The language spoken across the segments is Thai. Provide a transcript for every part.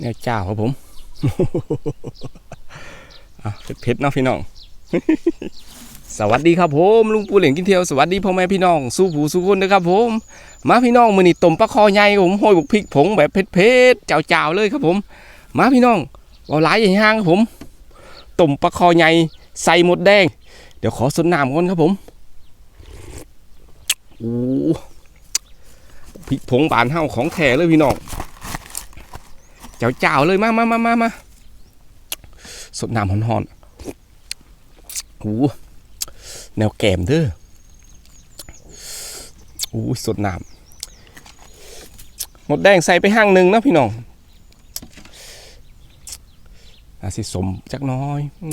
แนวเจ้าครับผมอะเผ็ดๆเนาะพี่น้อง สวัสดีครับผมลุงปูเหล่งกินเที่ยวสวัสดีพ่อแม่พี่น้องสู้ผู้สู้คนนะครับผม มาพี่น้องมือนี่ต้มปลาคอใหญ่ผมห้อยบุกพริกผงแบบเผ็ดๆเจ้าๆเลยครับผม มาพี่น้องเอาหลายอย่างห้างครับผมต้มปลาคอใหญ่ใส่หมดแดง เดี๋ยวขอสดน้ำก่อนครับผมโอ้พริกผงบานเฮาของแท้เลยพี่น้อง เจ้าเจ้าๆเลยมามามามามาสดน้ำหอนๆโอ้แนวแกมเด้อโอ้สดน้ำหมดแดงใส่ไปห้างหนึ่งนะพี่น้องอาสิสมจักน้อยอู้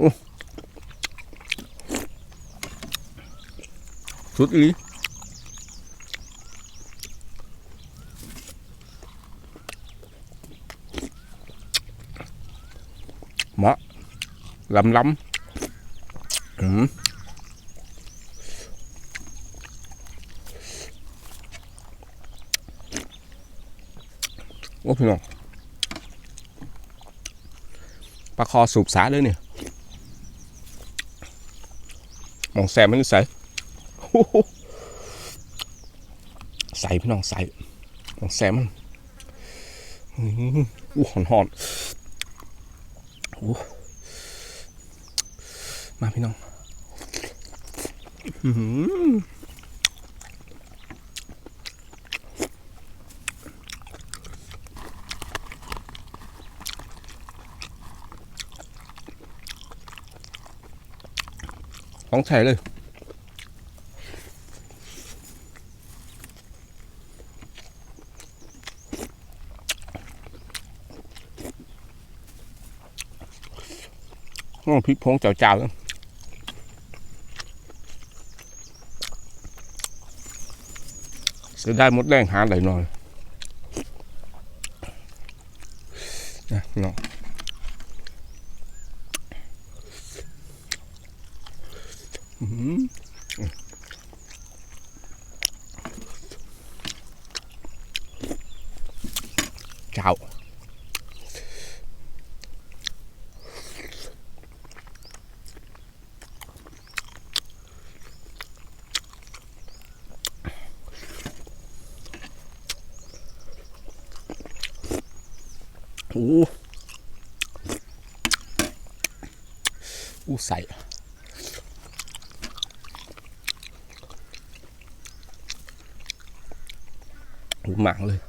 อู้สุดอีห ลีลำลำอืมโอ้พี่น้องปลาคอสูบสาเลยเนี่ยมองแซมมันใส่ใส่พี่น้องใส่มองแซมมันอู้หอนหอนโอ้ มาพี่น้องอื้อหือของแท้เลยน้องพริกพงเจ้าๆ จะได้มดแดงหาหลายหน่อยนะพี่น้องอื้อหือเจ้า อู้อู้ใส่หูหมังเลย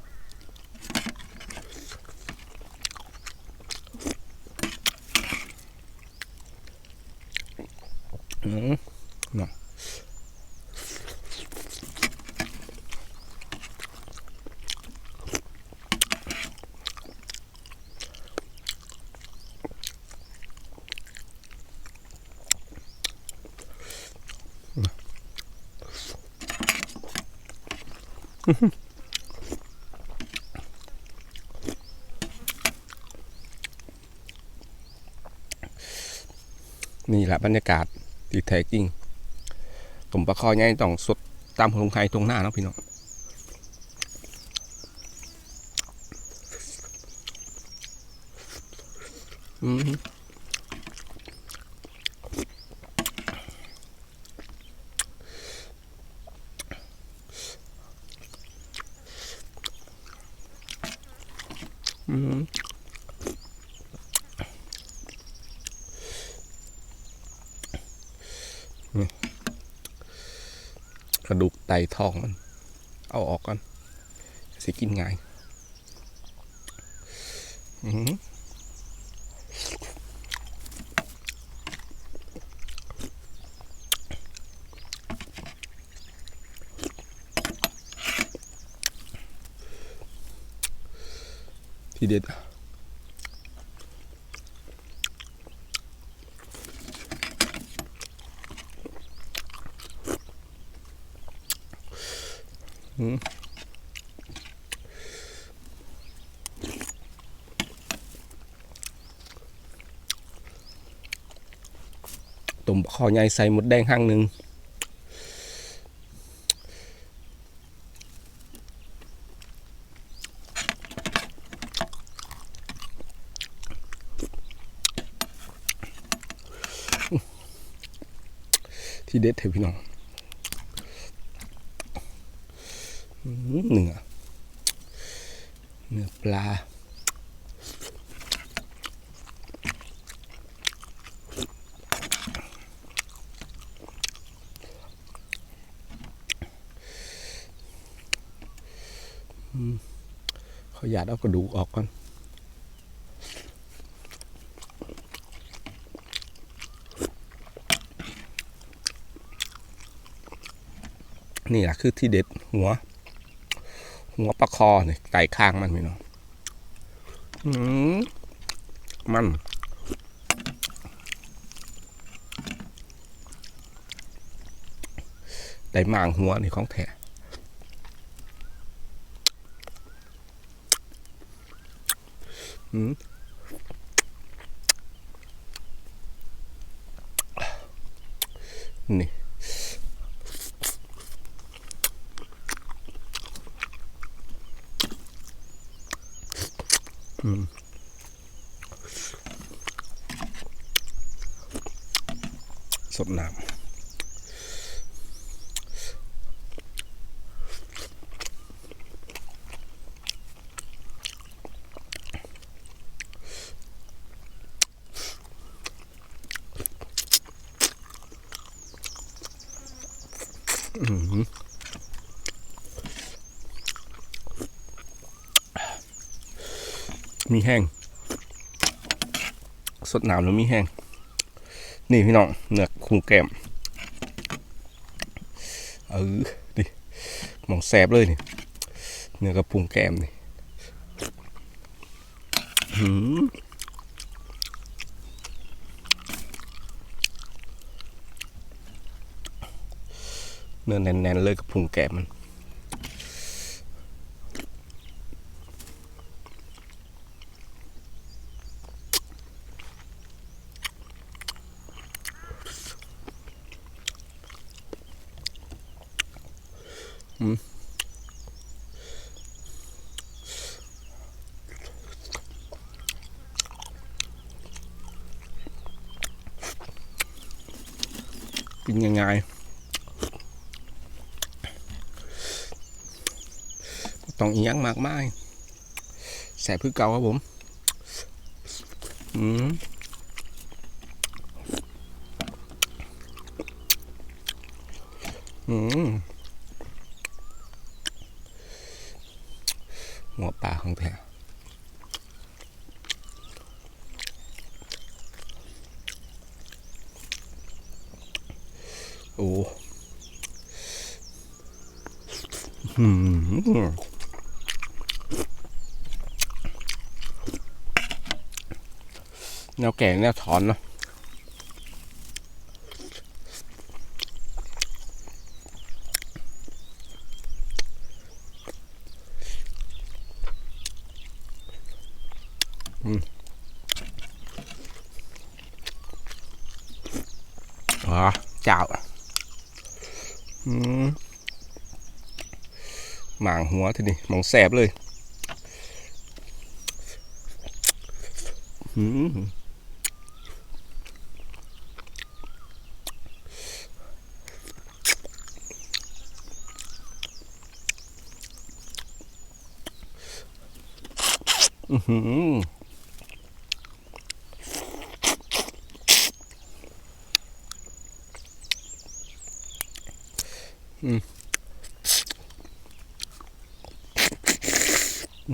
อืมน่ะ นี่แหละบรรยากาศที่แท้จริงตุ่มปลาคอใหญ่ต้องสดตามหงไทยตรงหน้าเนาะพี่น้องอืม กระดูกไตท้องมัน เอาออกก่อนสิกินง่าย อืม ทีเด็ด ตุ่มคอใหญ่ใส่หมดแดงห้างหนึ่ง ที่เด็ดเถอะพี่น้องอื้อหือเนื้อเนื้อปลาขออยาดเอากระดูกออกก่อน นี่แหละคือที่เด็ดหัว หัวปลาคอเนี่ยไก่ข้างมันพี่น้องมันได้หมางหัวนี่ของแท้นี่ สดน้ำอื้อหื มีแห้ง สดน้ำแล้วมีแห้ง นี่พี่น้องเนื้อคุงแก้มเออดิมองแสบเลยนี่เนื้อกระพุงแก้มนี่หืมเนื้อแน่นๆเลยกระพุงแก้มมัน กินยังไงต้องอียังมากมายแสบคือเก่าครับผม อืมอืม หัวปลาของแท้โอ้อืมแนวแก่แนวถอนเนาะ อ๋อเจ้าหมางหัวทีนี้มองแสบเลยอืมอื้อหืออืมอื้อหืออืม ส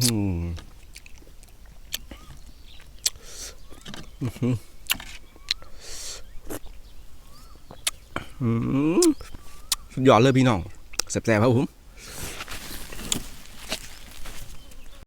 ุดยอดเลยพี่น้องแซ่บๆครับผม